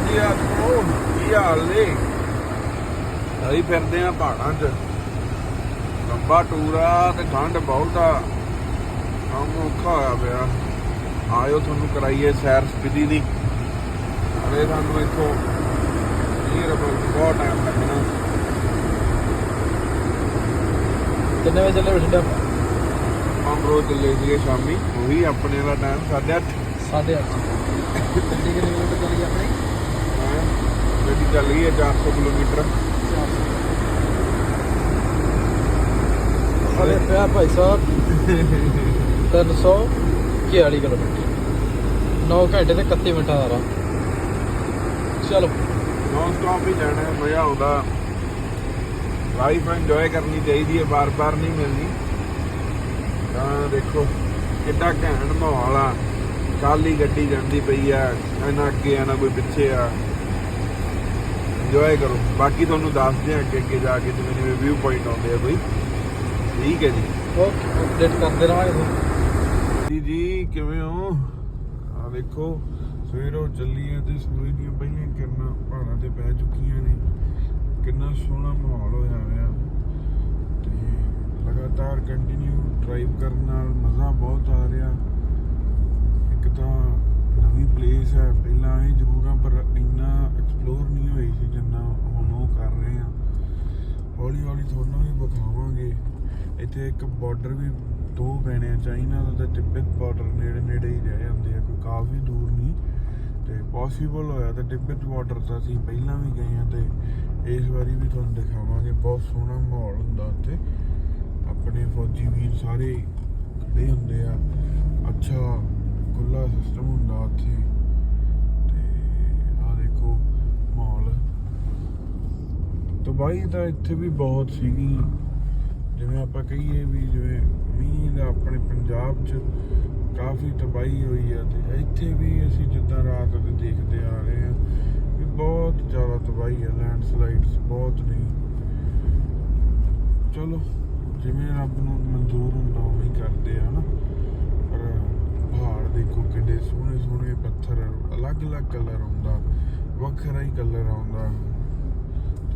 ਹਾਂਜੀ ਆ ਉਹ ਕੀ ਹਾਲ। ਨੇ ਅਸੀਂ ਫਿਰਦੇ ਆ ਪਹਾੜਾਂ 'ਚ। ਲੰਬਾ ਟੂਰ ਆ ਤੇ ਠੰਡ ਬਹੁਤ ਆ। ਕੰਮ ਔਖਾ ਹੋਇਆ ਪਿਆ। ਆਇਓ ਤੁਹਾਨੂੰ ਕਰਾਈਏ ਸੈਰ ਸਪੀਡੀ ਦੀ। ਅਰੇ ਸਾਨੂੰ ਇੱਥੋਂ ਇਹ ਰਬਲ ਬਹੁਤ ਟਾਈਮ ਲੱਗਣਾ। ਕਿੰਨੇ ਵਜੇ ਚੱਲੇ ਬਠਿੰਡਾ? ਹਮ ਰੋਜ਼ ਚੱਲੇ ਸੀਗੇ ਸ਼ਾਮੀ। ਉਹੀ ਆਪਣੇ ਦਾ ਟਾਈਮ 8:30 ਸਾਢੇ ਅੱਠ। ਕਿੰਨੇ ਕਿਲੋਮੀਟਰ ਚੱਲੀ ਆਪਣੀ? ਗੱਡੀ ਚੱਲ ਗਈ ਹੈ 400 ਕਿਲੋਮੀਟਰ। ਹਲੇ ਪਿਆ ਭਾਈ ਸਾਹਿਬ 340 ਕਿਲੋਮੀਟਰ। 9 ਘੰਟੇ ਤੇ 31 ਮਿੰਟਾਂ ਦਾ ਰਾਹ ਚਲੋ। ਨੌਨ ਸਟਾਪ ਹੀ ਜਾਣਾ ਹੈ ਮਜ਼ਾ ਆਉਂਦਾ ਲਾਈਫ ਇੰਜੋਏ ਕਰਨੀ ਚਾਹੀਦੀ ਹੈ ਬਾਰ-ਬਾਰ ਨਹੀਂ ਮਿਲਣੀ। ਤਾਂ ਦੇਖੋ ਕਿੱਡਾ ਘੈਂਟ ਮਾਹੌਲ ਆ। ਕਾਲੀ ਗੱਡੀ ਜਾਂਦੀ ਪਈ ਆ ਇਹਨਾਂ ਅੱਗੇ ਆ ਨਾ ਕੋਈ ਪਿੱਛੇ ਆ। ਇੰਜੋਏ ਕਰੋ। ਬਾਕੀ ਤੁਹਾਨੂੰ ਦੱਸਦੇ ਆ ਅੱਗੇ ਅੱਗੇ ਜਾ ਕੇ ਜਿਵੇਂ ਜਿਵੇਂ ਵਿਊ ਪੁਆਇੰਟ ਆਉਂਦੇ ਆ ਕੋਈ। ਠੀਕ ਹੈ ਜੀ। ਓਕੇ ਅਪਡੇਟ ਕਰਦੇ ਰਹਾਂਗੇ ਜੀ ਜੀ ਕਿਵੇਂ ਹੋ? ਆ ਦੇਖੋ ਸਵੇਰੋਂ ਚੱਲੀ ਹੈ ਤੇ ਸੂਰਜ ਦੀਆਂ ਪਹਿਲੀਆਂ ਕਿਰਨਾਂ ਪਹਾੜਾਂ ਤੇ ਪੈ ਚੁੱਕੀਆਂ ਨੇ। ਕਿੰਨਾ ਸੋਹਣਾ ਮਾਹੌਲ ਹੋਇਆ ਹੋਇਆ। ਤੇ ਲਗਾਤਾਰ ਕੰਟੀਨਿਊ ਡਰਾਈਵ ਕਰਨ ਨਾਲ ਮਜ਼ਾ ਬਹੁਤ ਆ ਰਿਹਾ ਇੱਕ ਤਾਂ ਨਵੀਂ ਪਹਿਲਾਂ ਇਹ ਜ਼ਰੂਰ ਆ ਪਰ ਇੰਨਾ ਐਕਸਪਲੋਰ ਨਹੀਂ ਹੋਈ ਸੀ ਜਿੰਨਾ ਹੁਣ ਉਹ ਕਰ ਰਹੇ ਆ। ਹੌਲੀ ਹੌਲੀ ਤੁਹਾਨੂੰ ਵੀ ਵਿਖਾਵਾਂਗੇ। ਇੱਥੇ ਇੱਕ ਬਾਰਡਰ ਵੀ ਦੋ ਪੈਣੇ ਆ, ਚਾਈਨਾ ਦਾ ਤੇ ਟਿੱਬਤ ਬਾਰਡਰ ਨੇੜੇ ਨੇੜੇ ਹੀ ਰਹਿ ਜਾਂਦੇ ਆ, ਕੋਈ ਕਾਫੀ ਦੂਰ ਨਹੀਂ। ਤੇ ਪੋਸੀਬਲ ਹੋਇਆ ਤਾਂ ਤਿੱਬਤ ਬਾਰਡਰ ਤਾਂ ਅਸੀਂ ਪਹਿਲਾਂ ਵੀ ਗਏ ਆ ਤੇ ਇਸ ਵਾਰੀ ਵੀ ਤੁਹਾਨੂੰ ਦਿਖਾਵਾਂਗੇ। ਬਹੁਤ ਸੋਹਣਾ ਮਾਹੌਲ ਹੁੰਦਾ ਉੱਥੇ। ਆਪਣੇ ਫੌਜੀ ਵੀਰ ਸਾਰੇ ਖੜੇ ਹੁੰਦੇ ਆ। ਅੱਛਾ ਖੁੱਲਾ ਸਿਸਟਮ ਹੁੰਦਾ ਉੱਥੇ ਤੇ ਆ ਦੇਖੋ ਮਾਹੌਲ ਤਬਾਹੀ ਤਾਂ ਇੱਥੇ ਵੀ ਬਹੁਤ ਸੀਗੀ। ਜਿਵੇਂ ਆਪਾਂ ਕਹੀਏ ਵੀ ਜਿਵੇਂ ਮੀਂਹ ਦਾ ਆਪਣੇ ਪੰਜਾਬ 'ਚ ਕਾਫੀ ਤਬਾਹੀ ਹੋਈ ਆ ਤੇ ਇੱਥੇ ਵੀ ਅਸੀਂ ਜਿੱਦਾਂ ਰਾਤ ਦੇ ਦੇਖਦੇ ਆ ਰਹੇ ਹਾਂ ਵੀ ਬਹੁਤ ਜ਼ਿਆਦਾ ਤਬਾਹੀ ਆ ਲੈਂਡਸਲਾਈਡਸ ਬਹੁਤ ਨੇ। ਚਲੋ, ਜਿਵੇਂ ਰੱਬ ਨੂੰ ਮਨਜ਼ੂਰ ਹੁੰਦਾ ਉਵੇਂ ਹੀ ਕਰਦੇ ਆ ਨਾ ਪਰ ਪਹਾੜ ਦੇਖੋ ਕਿੱਡੇ ਸੋਹਣੇ ਸੋਹਣੇ ਪੱਥਰ, ਅਲੱਗ-ਅਲੱਗ ਕਲਰ ਆਉਂਦਾ, ਵੱਖਰਾ ਹੀ ਕਲਰ ਆਉਂਦਾ।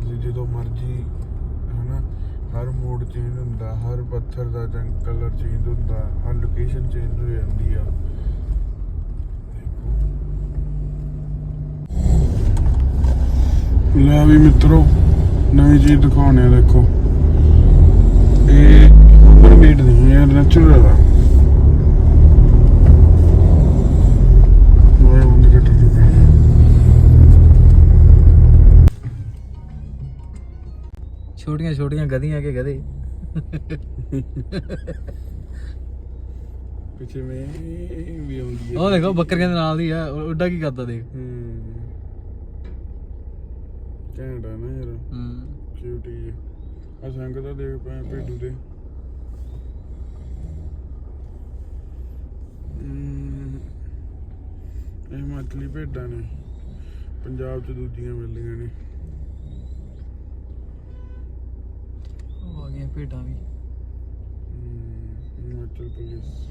ਤੁਸੀਂ ਜਦੋਂ ਮਰਜ਼ੀ, ਹਨਾ, ਹਰ ਮੋਡ ਚੇਂਜ ਹੁੰਦਾ, ਹਰ ਪੱਥਰ ਦਾ ਜੰਗ ਕਲਰ ਚੇਂਜ ਹੁੰਦਾ, ਹਰ ਲੋਕੇਸ਼ਨ ਚੇਂਜ ਹੋ ਜਾਂਦੀ ਆ। ਲੈ ਵੀ ਮਿੱਤਰੋ, ਨਵੀਂ ਚੀਜ਼ ਦਿਖਾਉਣੇ ਆ, ਦੇਖੋ। ਇਹ ਓਵਰਮੇਡ ਨਹੀਂ ਹੈ ਨੈਚੁਰਲ ਆ। ਛੋਟੀਆਂ ਛੋਟੀਆਂ ਗਧੀਆਂ ਕੇ ਗਧੇ। ਪਿੱਛੇ ਮੈਂ ਵੀ ਆਉਂਦੀ ਹੈ। ਉਹ ਦੇਖੋ ਬੱਕਰੀਆਂ ਦੇ ਨਾਲ ਦੀ ਆ ਉੱਡਾ ਕੀ ਕਰਦਾ ਦੇਖ। ਹੂੰ। ਆ ਨਾ ਯਾਰ। ਹੂੰ। ਕਿਊਟੀ ਆ। ਸੰਗ ਤਾਂ ਦੇਖ ਪਏ ਭੇਡੂ ਦੇ। ਇਹ ਹਿਮਾਚਲੀ ਭੇਡਾਂ ਨੇ। ਪੰਜਾਬ ਚ ਦੂਜੀਆਂ ਮਿਲਦੀਆਂ ਨੇ। ਭੇਡਾਂ ਵੀ ਹਮ, ਹਿਮਾਚਲ ਪੁਲਿਸ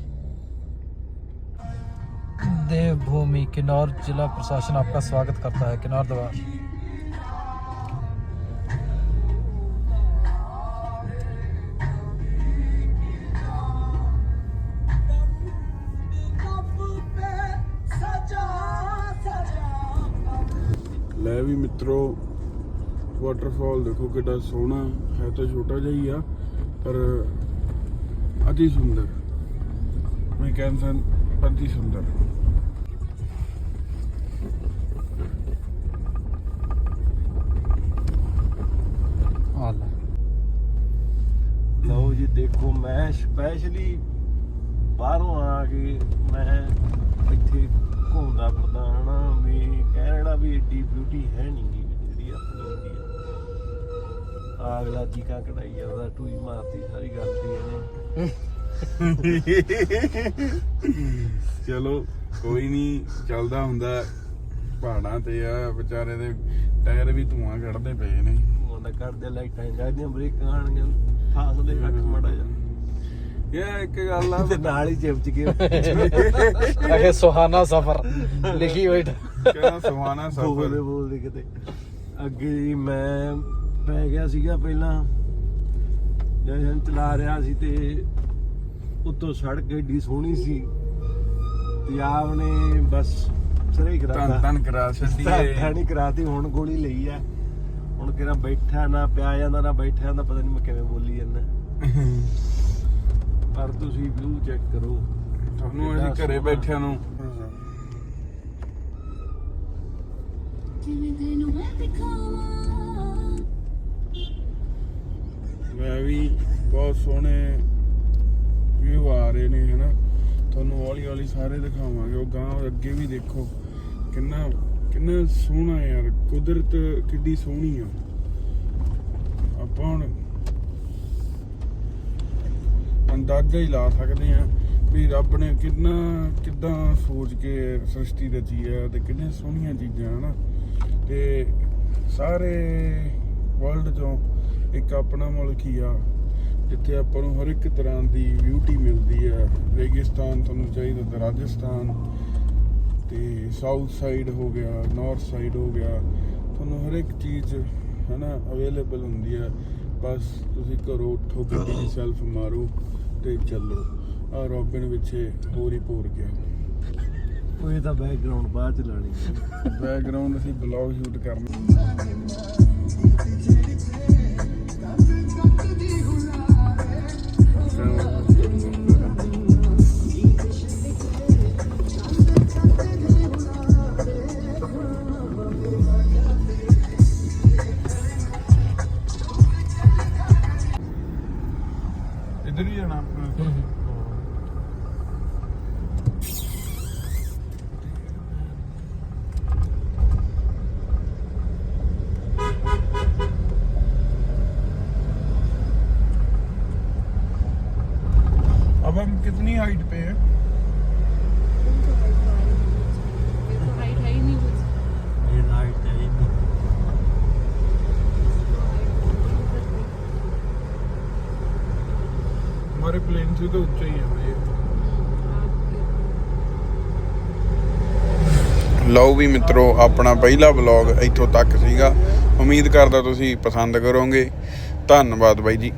देवभूमि किन्नौर जिला प्रशासन आपका स्वागत करता है किन्नौर द्वार ਲੈ ਵੀ ਮਿੱਤਰੋ ਵਾਟਰਫਾਲ ਦੇਖੋ ਕਿੱਡਾ ਸੋਹਣਾ ਹੈ, ਤਾਂ ਛੋਟਾ ਜਿਹਾ ਹੀ ਆ, ਪਰ ਅਤੀ ਸੁੰਦਰ। ਮੈਂ ਕਹਿੰਦਾ ਅਤੀ ਸੁੰਦਰ। ਆ ਲਓ ਜੀ, ਦੇਖੋ, ਮੈਂ ਸਪੈਸ਼ਲੀ ਬਾਹਰੋਂ ਆ ਕੇ ਮੈਂ ਇੱਥੇ ਘੁੰਮਦਾ ਫਿਰਦਾ ਹਨਾ ਵੀ ਕਹਿਣਾ ਵੀ ਏਡੀ ਬਿਊਟੀ ਹੈ ਨਹੀਂ ਜਿਹੜੀ ਆਪਣੀ ਹੁੰਦੀ ਆ। ਅਗਲਾ ਚੀਕਾਂ ਕਢਾਈ ਜਾਂਦਾ ਟੂਈ ਮਾਰਤੀ ਸਾਰੀ ਗੱਲ ਦੀ ਇਹਨੇ। ਚਲੋ ਕੋਈ ਨਹੀਂ ਚੱਲਦਾ ਹੁੰਦਾ। ਪਹਾੜਾਂ ਤੇ ਆ ਵਿਚਾਰੇ ਦੇ ਟਾਇਰ ਵੀ ਧੂਆਂ ਕੱਢਦੇ ਪਏ ਨੇ। ਉਹਦਾ ਕਰਦੇ ਲਾਈਟਾਂ ਜਾਂਦੀਆਂ ਬ੍ਰੇਕਾਂ ਆਣਗੀਆਂ ਫਾਸ ਦੇ ਰੱਖ ਮੜਾ ਜਾ ਇਹ ਇੱਕ ਗੱਲ ਆ ਤੇ ਨਾਲ ਹੀ ਚਿਪਚ ਗਿਆ ਅਗੇ ਸੁਹਾਨਾ ਸਫਰ ਲਿਖੀ ਹੋਈ ਕਿਹੜਾ ਸੁਹਾਣਾ ਬੋਲਦੇ ਸਫਰ। ਬੋਲਦੇ ਕਿਤੇ। ਅੱਗੇ ਜੀ ਮੈਂ ਪੈ ਗਿਆ ਸੀਗਾ ਪਹਿਲਾਂ। ਜਦੋਂ ਚਲਾ ਰਿਹਾ ਸੀ ਤੇ ਉੱਤੋਂ ਸੜਕ ਏਡੀ ਸੋਹਣੀ ਸੀ। ਪੰਜਾਬ ਨੇ ਬਸ ਸਰੇ ਹੀ ਤਨ ਕਰਾਤਾ ਤਨ ਕਰਾ ਛੱਡੀਏ ਨਹੀਂ ਕਰਾਤੀ ਹੁਣ ਗੋਲੀ ਲਈ ਆ। ਹੁਣ ਕਿਹੜਾ ਬੈਠਾ ਨਾ ਪਿਆ ਜਾਂਦਾ ਨਾ ਬੈਠਾ ਜਾਂਦਾ ਪਤਾ ਨਹੀਂ ਮੈਂ ਕਿਵੇਂ ਬੋਲੀ ਜਾਂਦਾ। ਪਰ ਤੁਸੀਂ ਵਿਊ ਚੈੱਕ ਕਰੋ। ਤੁਹਾਨੂੰ ਅਸੀਂ ਘਰੇ ਬੈਠਿਆਂ ਨੂੰ। ਕਿਵੇਂ ਤੈਨੂੰ ਮੈਂ ਵੀ ਬਹੁਤ ਸੋਹਣੇ ਵਿਊ ਆ ਰਹੇ ਨੇ, ਹਨਾ? ਤੁਹਾਨੂੰ ਹੌਲੀ ਹੌਲੀ ਸਾਰੇ ਦਿਖਾਵਾਂਗੇ। ਉਹ ਗਾਂ ਅੱਗੇ ਵੀ ਦੇਖੋ, ਕਿੰਨਾ ਕਿੰਨਾ ਸੋਹਣਾ ਯਾਰ। ਕੁਦਰਤ ਕਿੱਡੀ ਸੋਹਣੀ ਆ। ਆਪਾਂ ਹੁਣ ਅੰਦਾਜ਼ਾ ਹੀ ਲਾ ਸਕਦੇ ਆ ਵੀ ਰੱਬ ਨੇ ਕਿੰਨਾ, ਕਿੱਦਾਂ ਸੋਚ ਕੇ ਸ੍ਰਿਸ਼ਟੀ ਰਚੀ ਹੈ ਤੇ ਕਿੰਨੀਆਂ ਸੋਹਣੀਆਂ ਚੀਜ਼ਾਂ, ਹਨਾ? ਤੇ ਸਾਰੇ ਵਰਲਡ ਚੋਂ ਇੱਕ ਆਪਣਾ ਮੁਲਕ ਹੀ ਆ, ਜਿੱਥੇ ਆਪਾਂ ਨੂੰ ਹਰ ਇੱਕ ਤਰ੍ਹਾਂ ਦੀ ਬਿਊਟੀ ਮਿਲਦੀ ਹੈ ਰੇਗਿਸਤਾਨ ਤੁਹਾਨੂੰ ਚਾਹੀਦਾ ਤਾਂ ਰਾਜਸਥਾਨ, ਤੇ ਸਾਊਥ ਸਾਈਡ ਹੋ ਗਿਆ ਨਾਰਥ ਸਾਈਡ ਹੋ ਗਿਆ। ਤੁਹਾਨੂੰ ਹਰ ਇੱਕ ਚੀਜ਼, ਹਨਾ ਅਵੇਲੇਬਲ ਹੁੰਦੀ ਹੈ ਬਸ ਤੁਸੀਂ ਘਰੋਂ ਉੱਠੋ, ਗੱਡੀ ਸੈਲਫ ਮਾਰੋ ਤੇ ਚੱਲੋ। ਆ ਰੋਬਿਨ ਵਿੱਚੇ ਹੋਰ ਹੀ ਭੋਰ ਗਿਆ। ਉਹ ਇਹ ਤਾਂ ਬੈਕਗ੍ਰਾਉਂਡ ਬਾਅਦ ਚ ਲਾਣੀ ਬੈਕਗ੍ਰਾਉਂਡ ਅਸੀਂ ਬਲੌਗ ਸ਼ੂਟ ਕਰਨਾ। ਇੱਧਰ ਹੀ ਜਾਣਾ ਆਪਣਾ अब हम कितनी हाइट पे हैं ਹਾਈਟ ਹੈ ਹੀ ਨਹੀਂ ਕੁਝ ਇਹ ਲਾਈਟ ਹੈ ਇਹ हमारे प्लेन से तो ऊंचा ही है ये ਲਓ ਵੀ ਮਿੱਤਰੋ ਆਪਣਾ ਪਹਿਲਾ ਵਲੌਗ ਇੱਥੋਂ ਤੱਕ ਸੀਗਾ ਉਮੀਦ ਕਰਦਾ ਤੁਸੀਂ ਪਸੰਦ ਕਰੋਗੇ ਧੰਨਵਾਦ ਬਾਈ ਜੀ